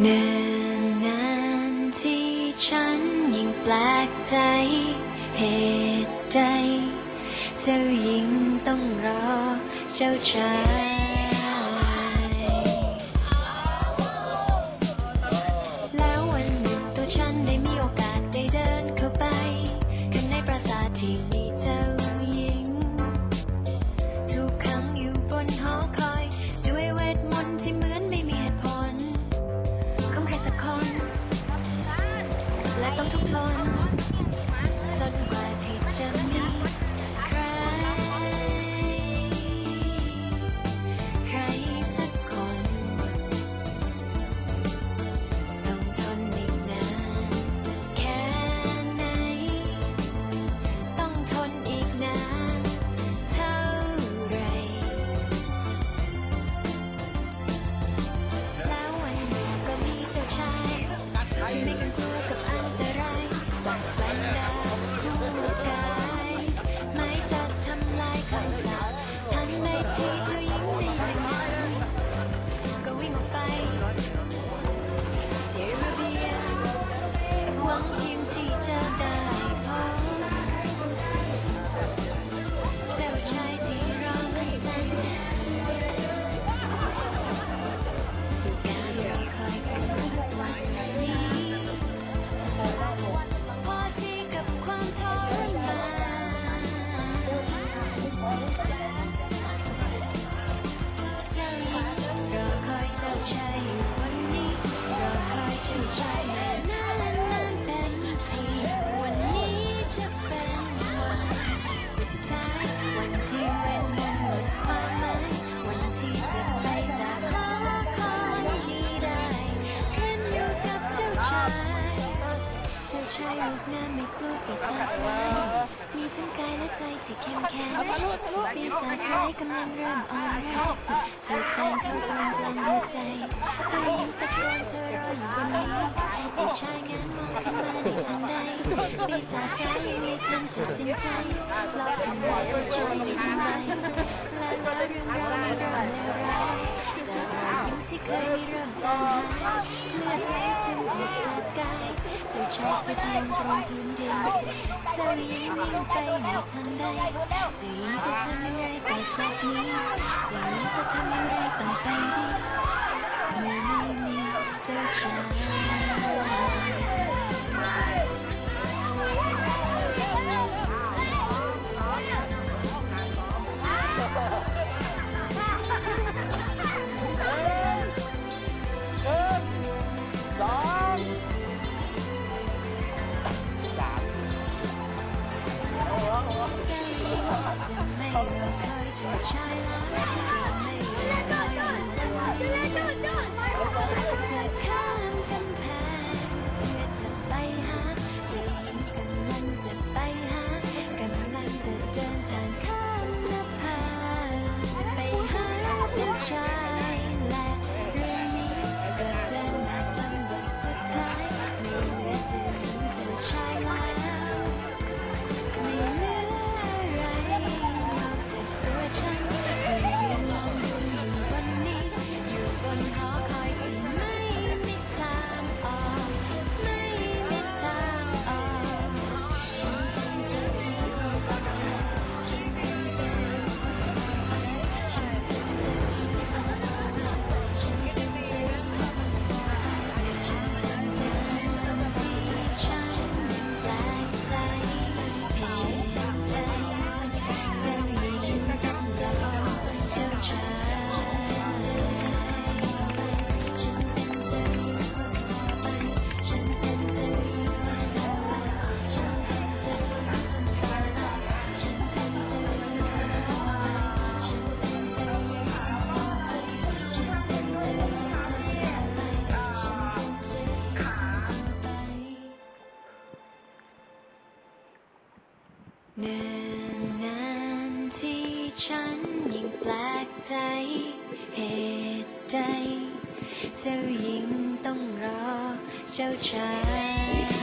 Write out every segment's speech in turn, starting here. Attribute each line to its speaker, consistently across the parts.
Speaker 1: เนิ่นนานที่ฉันยิ่งแปลกใจเหตุใด เจ้าหญิงต้องรอเจ้าชาย ชายรูปงามไม่กลัวปีศาจร้ายมีทั้งกายและใจที่เข้มแข็งปีศาจร้ายกำลังเริ่มอ่อนแรงถูกแทงเข้าตรงกลางหัวใจเธอยิ้มตะโกนเธอรออยู่บนนี้จีชายงานมองขึ้นมาในทันใดปีศาจร้ายยังไม่ทันจะสิ้นใจหลอกทำร้ายเธอจอยไม่ทันใด ที่เคยไมีเริ่มจางหายเมื่อดไหสิ่มออกจากกายจะใช้ยสุดลงตรงพื้นดินจะยิ่งวิ่งไปในทันใดจะยิ่งจะทำอะไรต่อจากนี้จะยิ่งจะทำอะไรต่อไปดีเมื่อไม่มีเจ้าชาย
Speaker 2: made your
Speaker 1: เนื่องานที่ฉันยิ่งแปลกใจเหตุใดเจ้าหญิงต้องรอเจ้าชาย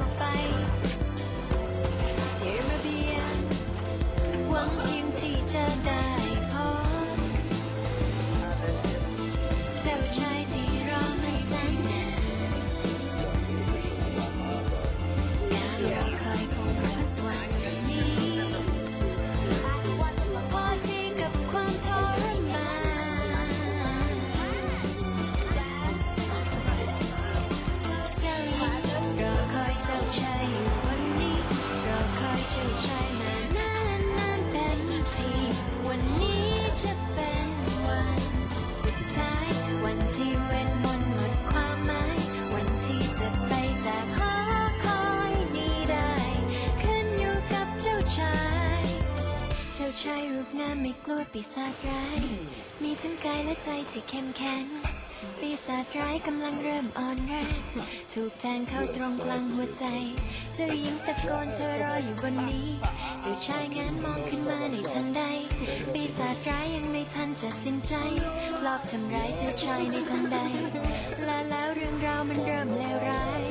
Speaker 1: ก็วิ่งออกไป ไม่กลัวปีศาจร้าย มีทั้งกายและใจที่เข้มแข็ง ปีศาจร้ายกำลังเริ่มอ่อนแรงถูกแทงเข้าตรงกลางหัวใจ เจ้าหญิงตะโกนเธอรออยู่บนนี้ เจ้าชายงานมองขึ้นมาในทันใด ปีศาจร้ายยังไม่ทันจะสิ้นใจลอบทำร้ายเจ้าชายในทันใด และแล้วเรื่องราวมันเริ่มเลวร้าย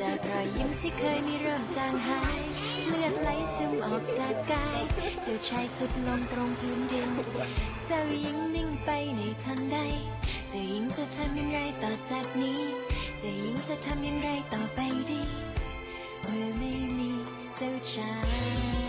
Speaker 1: จากรอยยิ้มที่เคยมีเริ่มจางหาย เลือดไหลซึมออกจากกาย เจ้าชายสุดลงตรงพื้นดิน เจ้าหญิงนิ่งไปในทันใด เจ้าหญิงจะทำอย่างไรต่อจากนี้ เจ้าหญิงจะทำอย่างไรต่อไปดี เมื่อไม่มีเจ้าชาย